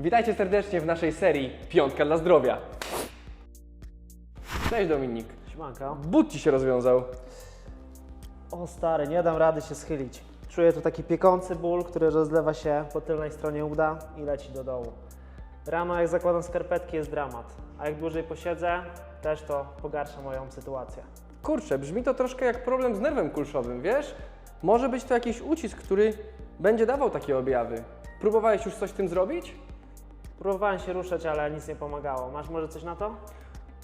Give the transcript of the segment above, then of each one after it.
Witajcie serdecznie w naszej serii Piątka dla zdrowia. Cześć Dominik. Siemanko. But Ci się rozwiązał. O stary, nie dam rady się schylić. Czuję tu taki piekący ból, który rozlewa się po tylnej stronie uda i leci do dołu. Rano jak zakładam skarpetki jest dramat, a jak dłużej posiedzę, też to pogarsza moją sytuację. Kurczę, brzmi to troszkę jak problem z nerwem kulszowym, wiesz? Może być to jakiś ucisk, który będzie dawał takie objawy. Próbowałeś już coś z tym zrobić? Próbowałem się ruszać, ale nic nie pomagało. Masz może coś na to?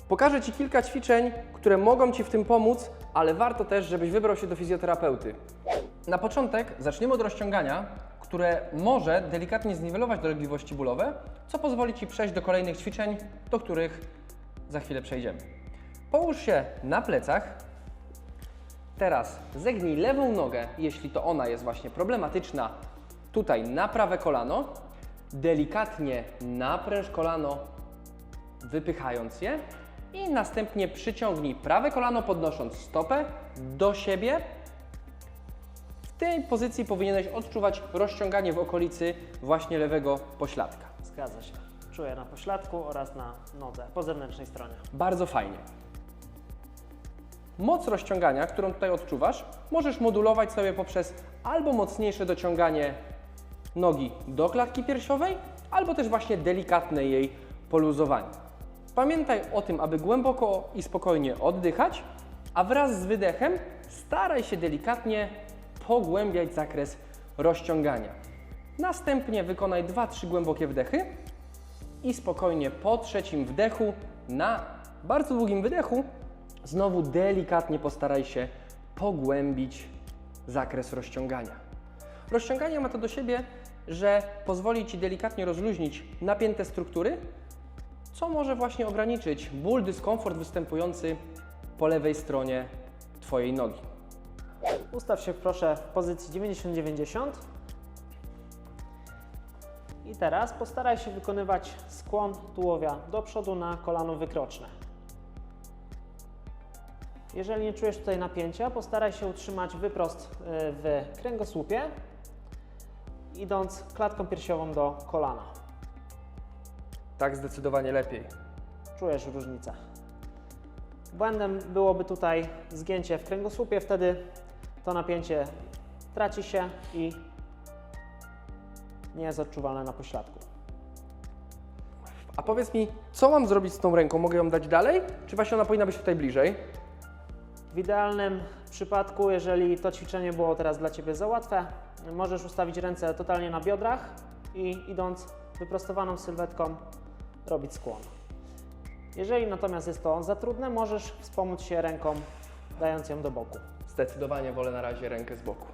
Pokażę Ci kilka ćwiczeń, które mogą Ci w tym pomóc, ale warto też, żebyś wybrał się do fizjoterapeuty. Na początek zaczniemy od rozciągania, które może delikatnie zniwelować dolegliwości bólowe, co pozwoli Ci przejść do kolejnych ćwiczeń, do których za chwilę przejdziemy. Połóż się na plecach. Teraz zegnij lewą nogę, jeśli to ona jest właśnie problematyczna, tutaj na prawe kolano. Delikatnie napręż kolano wypychając je i następnie przyciągnij prawe kolano podnosząc stopę do siebie. W tej pozycji powinieneś odczuwać rozciąganie w okolicy właśnie lewego pośladka. Zgadza się. Czuję na pośladku oraz na nodze, po zewnętrznej stronie. Bardzo fajnie. Moc rozciągania, którą tutaj odczuwasz, możesz modulować sobie poprzez albo mocniejsze dociąganie nogi do klatki piersiowej, albo też właśnie delikatne jej poluzowanie. Pamiętaj o tym, aby głęboko i spokojnie oddychać, a wraz z wydechem staraj się delikatnie pogłębiać zakres rozciągania. Następnie wykonaj 2-3 głębokie wdechy i spokojnie po trzecim wdechu, na bardzo długim wydechu, znowu delikatnie postaraj się pogłębić zakres rozciągania. Rozciąganie ma to do siebie, że pozwoli Ci delikatnie rozluźnić napięte struktury, co może właśnie ograniczyć ból, dyskomfort występujący po lewej stronie Twojej nogi. Ustaw się proszę w pozycji 90-90. I teraz postaraj się wykonywać skłon tułowia do przodu na kolano wykroczne. Jeżeli nie czujesz tutaj napięcia, postaraj się utrzymać wyprost y, w kręgosłupie, idąc klatką piersiową do kolana. Tak zdecydowanie lepiej. Czujesz różnicę. Błędem byłoby tutaj zgięcie w kręgosłupie, wtedy to napięcie traci się i nie jest odczuwalne na pośladku. A powiedz mi, co mam zrobić z tą ręką? Mogę ją dać dalej? Czy właśnie ona powinna być tutaj bliżej? W idealnym przypadku, jeżeli to ćwiczenie było teraz dla Ciebie za łatwe, możesz ustawić ręce totalnie na biodrach i idąc wyprostowaną sylwetką robić skłon. Jeżeli natomiast jest to za trudne, możesz wspomóc się ręką, dając ją do boku. Zdecydowanie wolę na razie rękę z boku.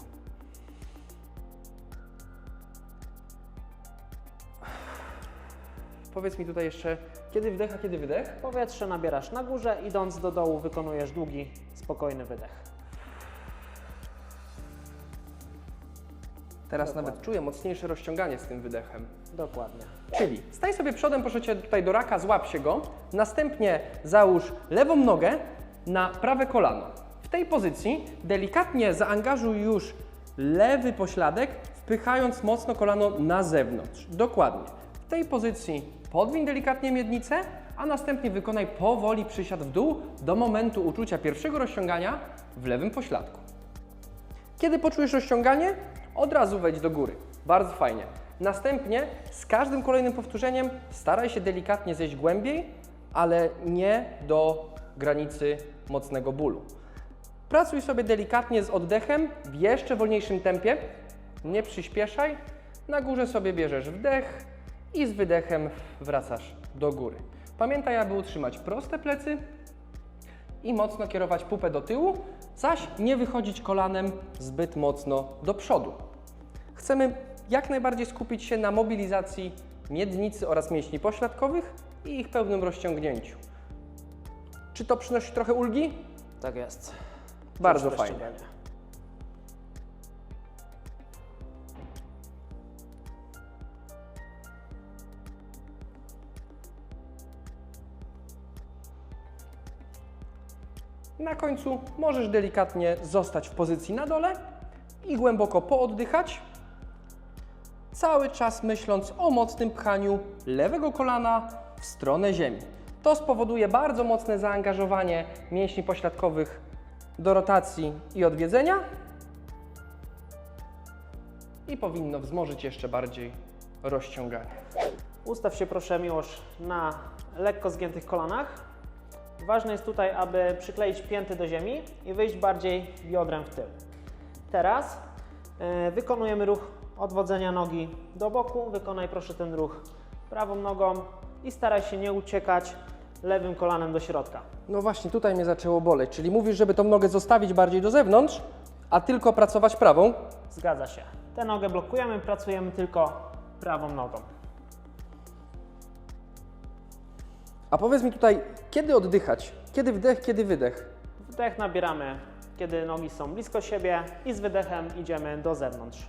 Powiedz mi tutaj jeszcze, kiedy wdech, a kiedy wydech? Powietrze nabierasz na górze, idąc do dołu wykonujesz długi, spokojny wydech. Teraz Dokładnie. nawet czuję mocniejsze rozciąganie z tym wydechem. Dokładnie. Czyli staj sobie przodem, proszę Cię tutaj do raka, złap się go. Następnie załóż lewą nogę na prawe kolano. W tej pozycji delikatnie zaangażuj już lewy pośladek, wpychając mocno kolano na zewnątrz. Dokładnie. W tej pozycji podwiń delikatnie miednicę, a następnie wykonaj powoli przysiad w dół do momentu uczucia pierwszego rozciągania w lewym pośladku. Kiedy poczujesz rozciąganie, od razu wejdź do góry. Bardzo fajnie. Następnie z każdym kolejnym powtórzeniem staraj się delikatnie zejść głębiej, ale nie do granicy mocnego bólu. Pracuj sobie delikatnie z oddechem w jeszcze wolniejszym tempie. Nie przyspieszaj. Na górze sobie bierzesz wdech i z wydechem wracasz do góry. Pamiętaj, aby utrzymać proste plecy, i mocno kierować pupę do tyłu, zaś nie wychodzić kolanem zbyt mocno do przodu. Chcemy jak najbardziej skupić się na mobilizacji miednicy oraz mięśni pośladkowych i ich pełnym rozciągnięciu. Czy to przynosi trochę ulgi? Tak jest. Bardzo fajnie. Na końcu możesz delikatnie zostać w pozycji na dole i głęboko pooddychać, cały czas myśląc o mocnym pchaniu lewego kolana w stronę ziemi. To spowoduje bardzo mocne zaangażowanie mięśni pośladkowych do rotacji i odwiedzenia i powinno wzmożyć jeszcze bardziej rozciąganie. Ustaw się proszę Miłosz na lekko zgiętych kolanach. Ważne jest tutaj, aby przykleić pięty do ziemi i wyjść bardziej biodrem w tył. Teraz e, wykonujemy ruch odwodzenia nogi do boku. Wykonaj proszę ten ruch prawą nogą i staraj się nie uciekać lewym kolanem do środka. No właśnie, tutaj mnie zaczęło boleć, czyli mówisz, żeby tą nogę zostawić bardziej do zewnątrz, a tylko pracować prawą. Zgadza się. Tę nogę blokujemy, pracujemy tylko prawą nogą. A powiedz mi tutaj, kiedy oddychać? Kiedy wdech, kiedy wydech? Wdech nabieramy, kiedy nogi są blisko siebie i z wydechem idziemy do zewnątrz.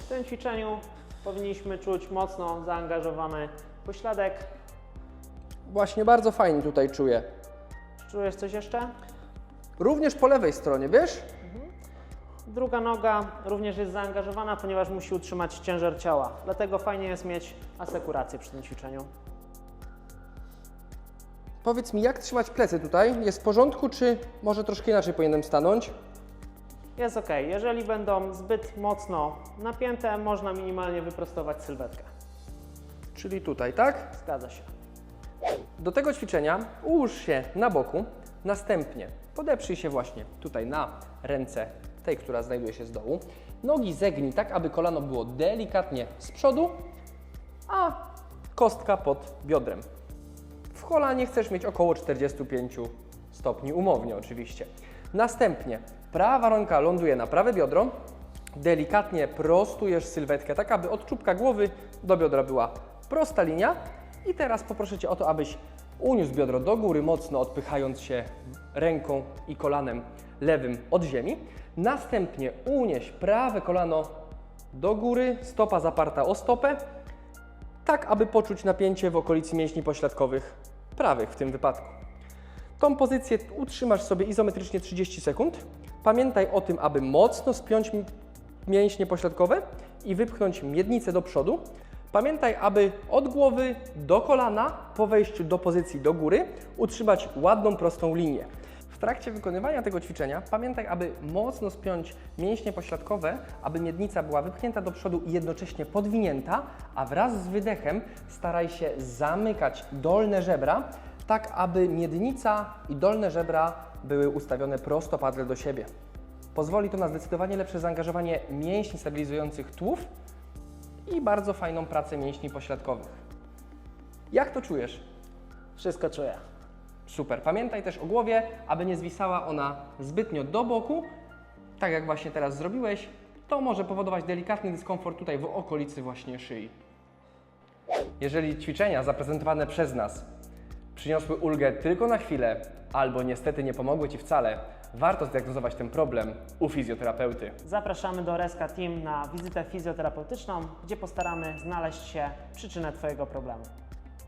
W tym ćwiczeniu powinniśmy czuć mocno zaangażowany pośladek. Właśnie bardzo fajnie tutaj czuję. Czujesz coś jeszcze? Również po lewej stronie, wiesz? Druga noga również jest zaangażowana, ponieważ musi utrzymać ciężar ciała. Dlatego fajnie jest mieć asekurację przy tym ćwiczeniu. Powiedz mi, jak trzymać plecy tutaj? Jest w porządku, czy może troszkę inaczej powinienem stanąć? Jest ok. Jeżeli będą zbyt mocno napięte, można minimalnie wyprostować sylwetkę. Czyli tutaj, tak? Zgadza się. Do tego ćwiczenia ułóż się na boku, następnie podeprzyj się właśnie tutaj na ręce tej, która znajduje się z dołu. Nogi zegnij tak, aby kolano było delikatnie z przodu, a kostka pod biodrem. W kolanie chcesz mieć około 45 stopni, umownie oczywiście. Następnie prawa ręka ląduje na prawe biodro, delikatnie prostujesz sylwetkę, tak aby od czubka głowy do biodra była prosta linia. I teraz poproszę Cię o to, abyś uniósł biodro do góry, mocno odpychając się ręką i kolanem lewym od ziemi. Następnie unieś prawe kolano do góry, stopa zaparta o stopę, tak aby poczuć napięcie w okolicy mięśni pośladkowych prawych w tym wypadku. Tą pozycję utrzymasz sobie izometrycznie 30 sekund. Pamiętaj o tym, aby mocno spiąć mi- mięśnie pośladkowe i wypchnąć miednicę do przodu. Pamiętaj, aby od głowy do kolana po wejściu do pozycji do góry utrzymać ładną, prostą linię. Trakcie wykonywania tego ćwiczenia pamiętaj, aby mocno spiąć mięśnie pośladkowe, aby miednica była wypchnięta do przodu i jednocześnie podwinięta, a wraz z wydechem staraj się zamykać dolne żebra, tak aby miednica i dolne żebra były ustawione prostopadle do siebie. Pozwoli to na zdecydowanie lepsze zaangażowanie mięśni stabilizujących tułów i bardzo fajną pracę mięśni pośladkowych. Jak to czujesz? Wszystko czuję. Super. Pamiętaj też o głowie, aby nie zwisała ona zbytnio do boku, tak jak właśnie teraz zrobiłeś. To może powodować delikatny dyskomfort tutaj w okolicy właśnie szyi. Jeżeli ćwiczenia zaprezentowane przez nas przyniosły ulgę tylko na chwilę, albo niestety nie pomogły Ci wcale, warto zdiagnozować ten problem u fizjoterapeuty. Zapraszamy do Reska Team na wizytę fizjoterapeutyczną, gdzie postaramy znaleźć się przyczynę Twojego problemu.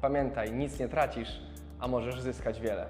Pamiętaj, nic nie tracisz, a możesz zyskać wiele.